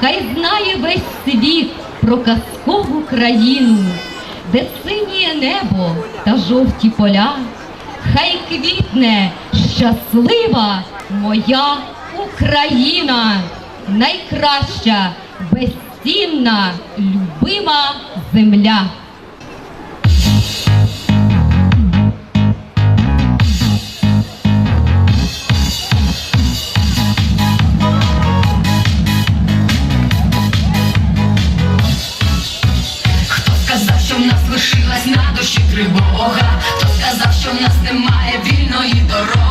хай знає весь світ про казкову країну, де синє небо та жовті поля, хай квітне щаслива моя Україна, найкраща, безцінна, любима земля. вірив Бога, хто сказав, що в нас немає вільної дороги.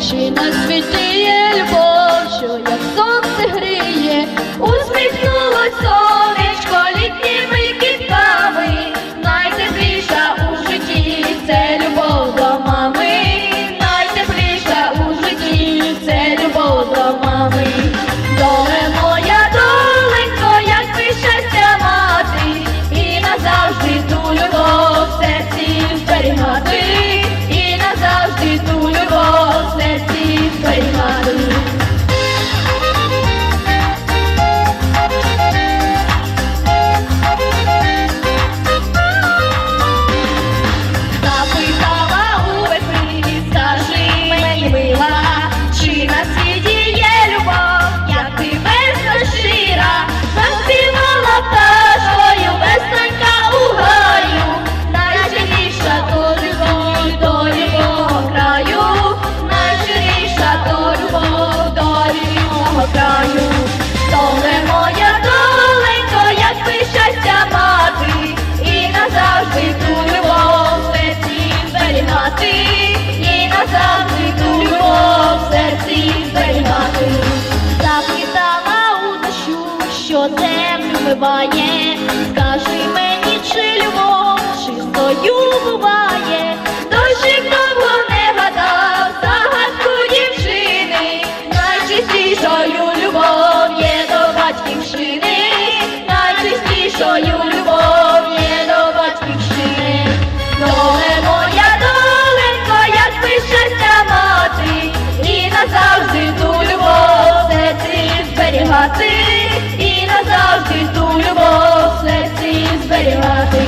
Чи на світі є любов, що як сонце гріє, усміхнулась собі. співає, скажи мені, чи любов чистою буває. say you're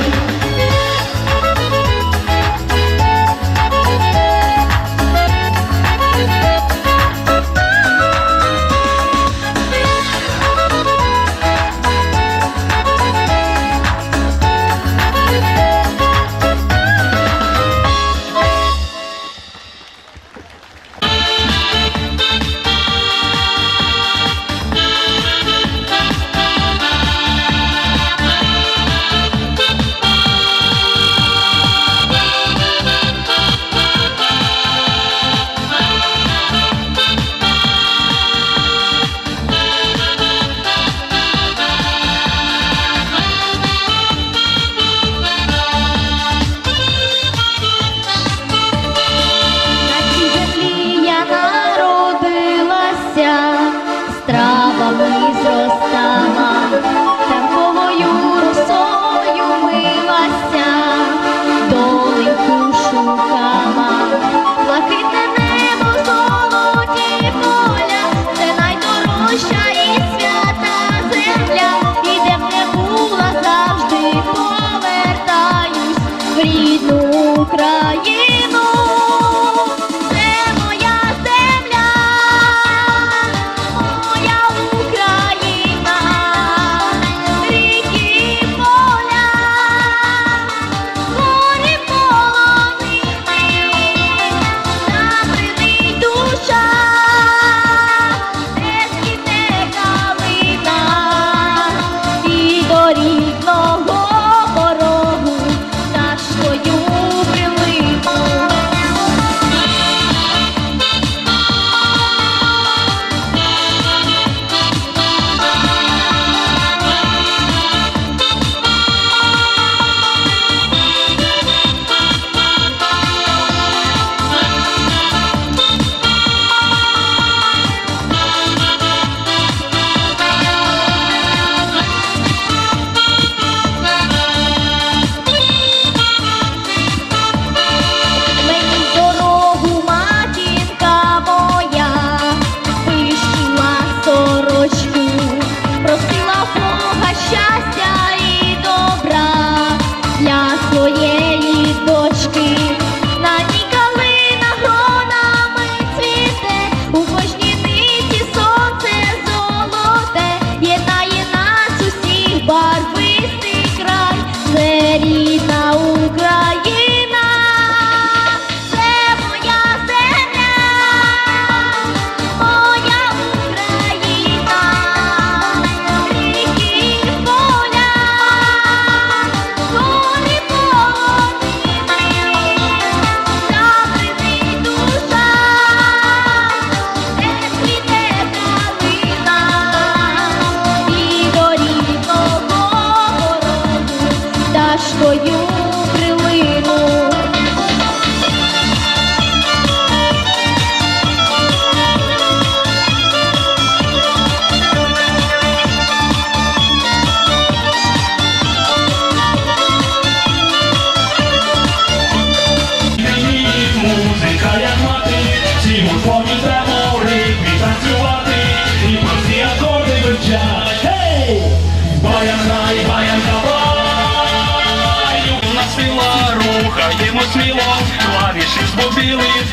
lugar.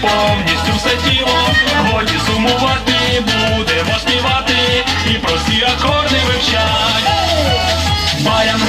повністю все тіло, годі сумувати, будемо співати і прості акорди вивчать. Баян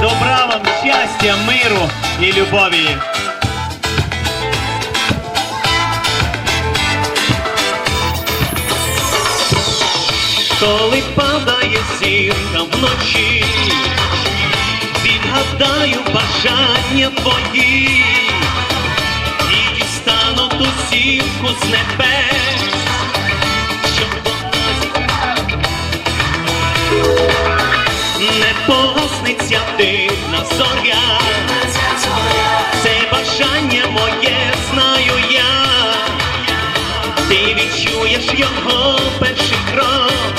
Добра вам щастя, миру і любові! Коли падає зірка вночі, відгадаю бажання твої, і дістану ту зірку з небес, не погаснеться дивна зоря. Це бажання моє знаю я. Ти відчуєш його перший крок,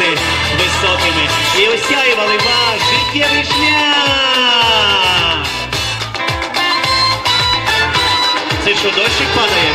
завжди високими і осяювали ваш життєвий шлях. Це що, дощик падає?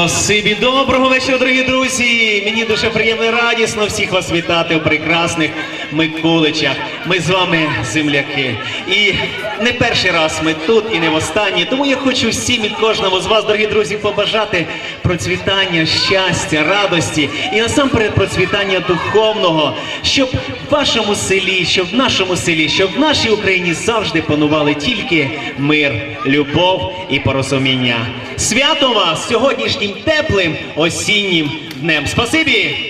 Спасибі, доброго вечора, дорогі друзі! Мені дуже приємно і радісно всіх вас вітати у прекрасних Миколичах. Ми з вами земляки. І не перший раз ми тут і не в останній. Тому я хочу всім і кожному з вас, дорогі друзі, побажати процвітання, щастя, радості і насамперед процвітання духовного, щоб в вашому селі, щоб в нашому селі, щоб в нашій Україні завжди панували тільки мир, любов і порозуміння. Свято вас сьогоднішнім теплим осіннім днем. Спасибі!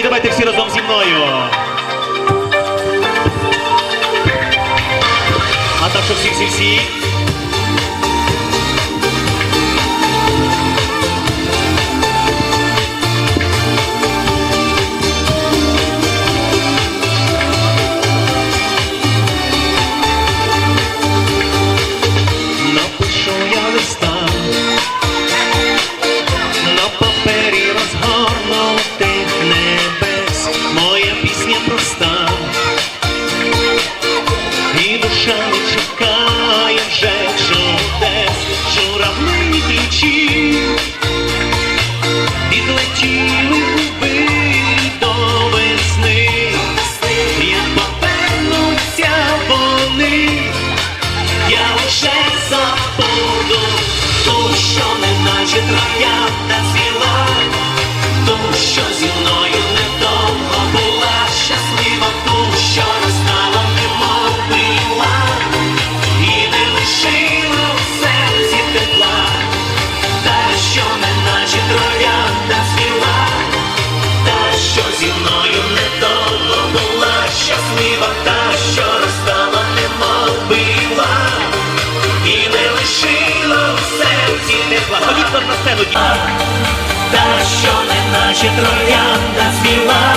І давайте всі разом зі мною. А так, що всі, тепла. На сцену. Та, що не наче троянда цвіла,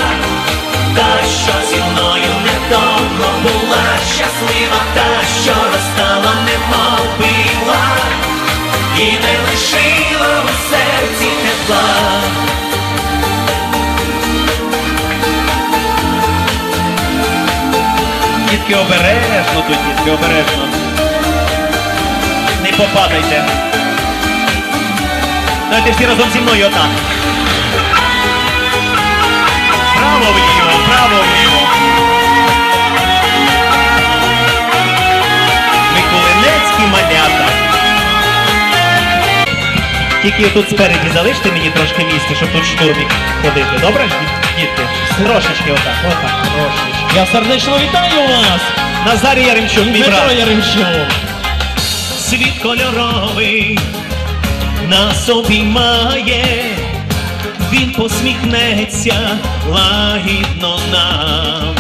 та, що зі мною недовго була щаслива, та, що розстала, немов била, і не лишила в серці тепла. Дітки обережно тут, дітки, обережно. Не попадайте. Давайте всі разом зі мною отак. Право вліво, право вліво. Миколинецькі малята. Тільки тут спереді залиште мені трошки місця, щоб тут штурмік ходити. Добре? Дітки? Трошечки отак, отак, трошечки. Я сердечно вітаю вас! Назарій Яремчук, мій Дмитро. Яремчук! Світ кольоровий нас обіймає, він посміхнеться лагідно нам.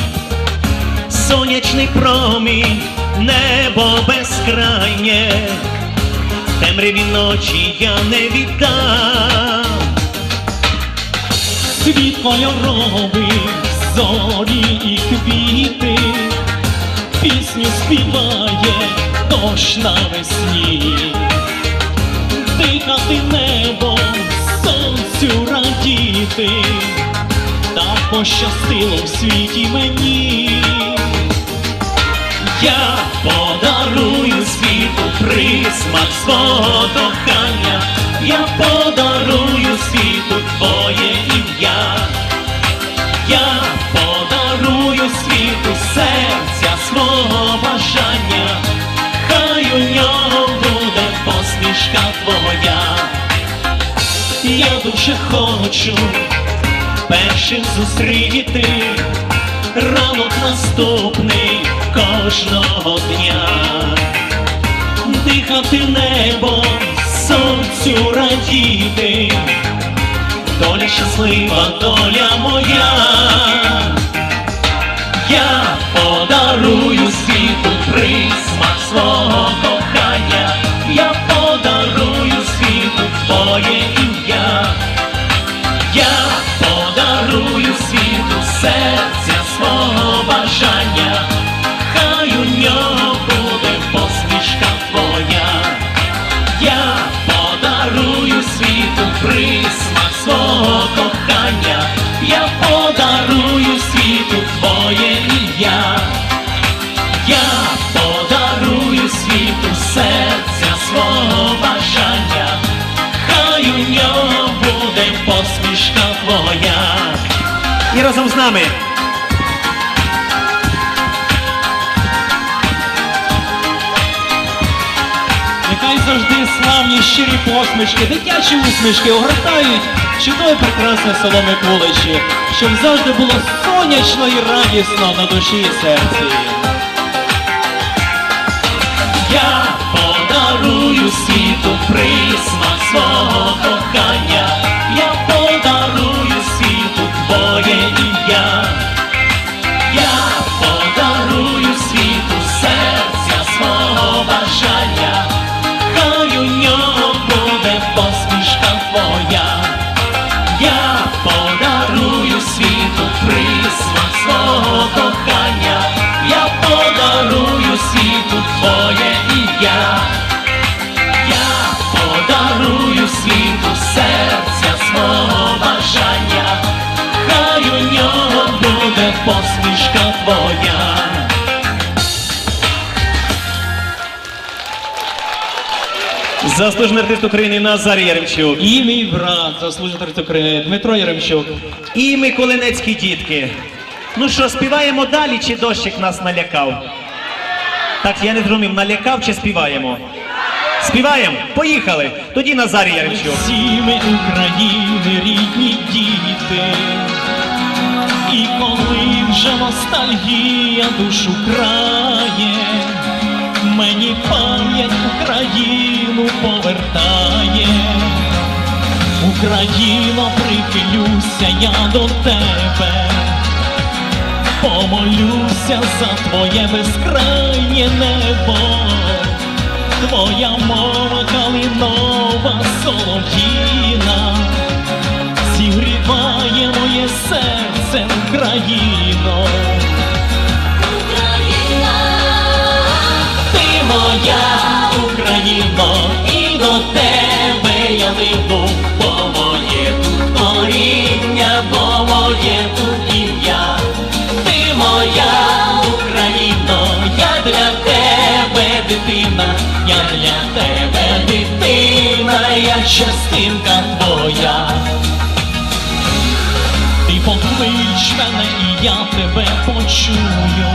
Сонячний промінь, небо безкрайнє, темряві ночі я не віддам. Світ кольоровий, зорі і квіти, пісню співає дощ навесні, дихати небо, сонцю радіти, так пощастило в світі мені. Я подарую світу присмак свого кохання, я подарую світу твоє ім'я, я подарую світу серця свого бажання, хай у нього буде посмішка твоя. Я дуже хочу першим зустріти. Ранок наступний кожного дня, дихати небо, сонцю радіти, доля щаслива, доля моя, я подарую світу присмак свого кохання, я подарую світу твоє. Я подарую світу серця нами. Нехай завжди славні щирі посмішки, дитячі усмішки огортають чудове прекрасне село Миколичі, щоб завжди було сонячно і радісно на душі і серці. Я подарую світу присмак свого кохання, я подарую світу твоє ім'я. Я подарую Заслужений артист України Назарій Яремчук. І мій брат, заслужений артист України Дмитро Яремчук. І Миколинецькі дітки. Ну що, співаємо далі, чи дощик нас налякав? Так, я не зрозумів, налякав чи співаємо? Співаємо? Поїхали! Тоді Назарій Яремчук. Всі ми України, рідні діти. І коли вже ностальгія душу крає, мені пам'ять Україну повертає, Україно, прихилюся я до тебе, помолюся за твоє безкрайнє небо, твоя мова калинова солов'їна, зігріває моє серце Україно. частинка твоя. Ти поклич мене, і я тебе почую.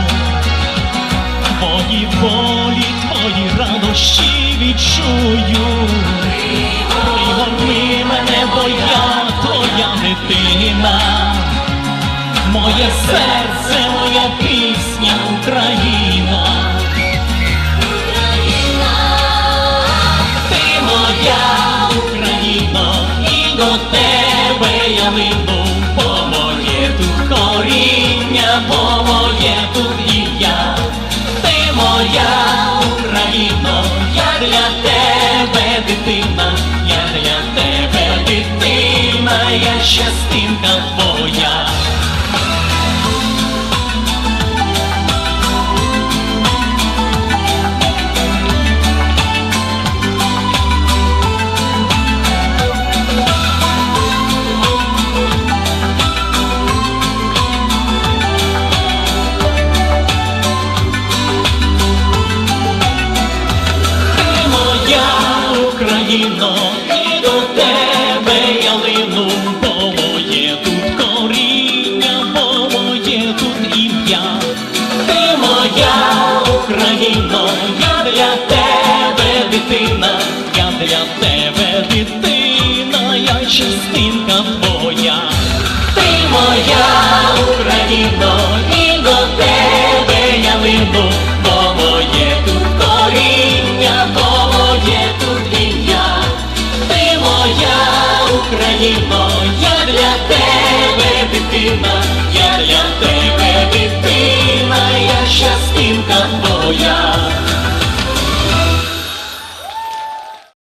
Твої болі, твої радощі відчую. Пригорни мене, бо я твоя дитина, моє серце, моя пісня Україна. щастим давно.